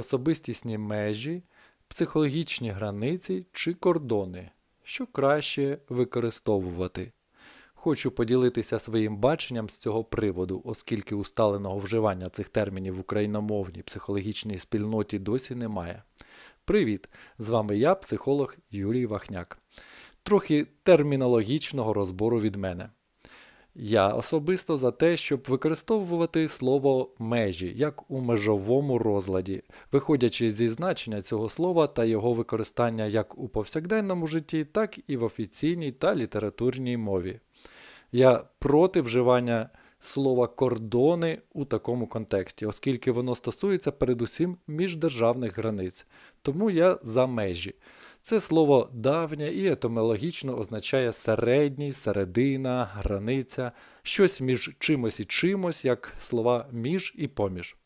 особистісні межі, психологічні границі чи кордони, що краще використовувати. Хочу поділитися своїм баченням з цього приводу, оскільки усталеного вживання цих термінів в україномовній психологічній спільноті досі немає. Привіт! З вами я, психолог Юрій Вахняк. Трохи термінологічного розбору від мене. Я особисто за те, щоб використовувати слово межі як у межовому розладі, виходячи зі значення цього слова та його використання як у повсякденному житті, так і в офіційній та літературній мові. Я проти вживання слова кордони у такому контексті, оскільки воно стосується передусім міждержавних границь. Тому я за межі. Це слово давнє і етимологічно означає середній, середина, границя, щось між чимось і чимось, як слова між і поміж.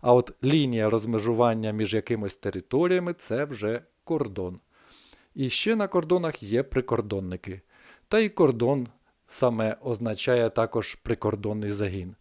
А от лінія розмежування між якимись територіями це вже кордон. І ще на кордонах є прикордонники. Та й кордон саме означає також прикордонний загін.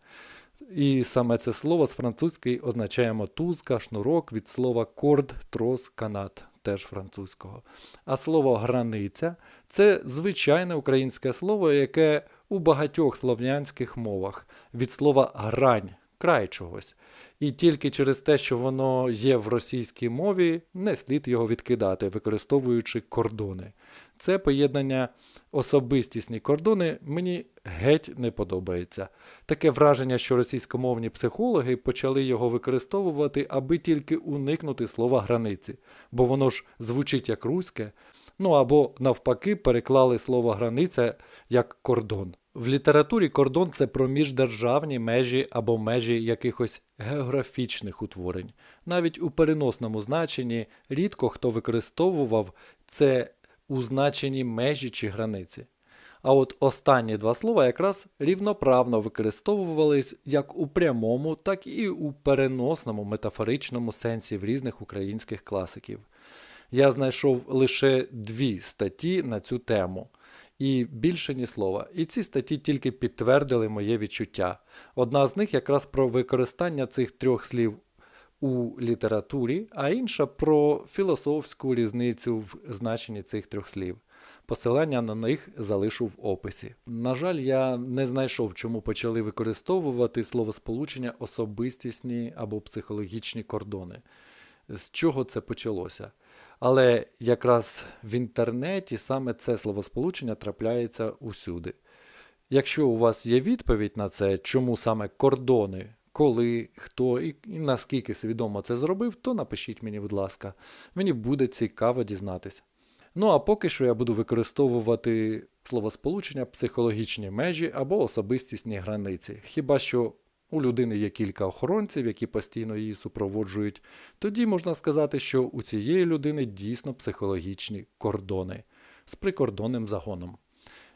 І саме це слово з французької означає мотузка, шнурок від слова корд, трос, канат, теж французького. А слово границя це звичайне українське слово, яке у багатьох слов'янських мовах від слова грань, край чогось. І тільки через те, що воно є в російській мові, не слід його відкидати, використовуючи кордони. Це поєднання особистісні кордони мені геть не подобається. Таке враження, що російськомовні психологи почали його використовувати, аби тільки уникнути слова границі, бо воно ж звучить як руське, ну або навпаки переклали слово границя як кордон. В літературі кордон це про міждержавні межі або межі якихось географічних утворень. Навіть у переносному значенні рідко хто використовував це у значенні межі чи границі. А от останні два слова якраз рівноправно використовувались як у прямому, так і у переносному метафоричному сенсі в різних українських класиків. Я знайшов лише дві статті на цю тему. І більше ні слова. І ці статті тільки підтвердили моє відчуття. Одна з них якраз про використання цих трьох слів у літературі, а інша про філософську різницю в значенні цих трьох слів. Посилання на них залишу в описі. На жаль, я не знайшов, чому почали використовувати словосполучення особистісні або психологічні кордони. З чого це почалося? Але якраз в інтернеті саме це словосполучення трапляється усюди. Якщо у вас є відповідь на це, чому саме кордони, коли, хто і, наскільки свідомо це зробив, то напишіть мені, будь ласка, мені буде цікаво дізнатися. Ну а поки що я буду використовувати словосполучення психологічні межі або особистісні границі. Хіба що у людини є кілька охоронців, які постійно її супроводжують, тоді можна сказати, що у цієї людини дійсно психологічні кордони з прикордонним загоном.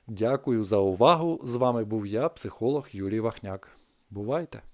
Дякую за увагу! З вами був я, психолог Юрій Вахняк. Бувайте!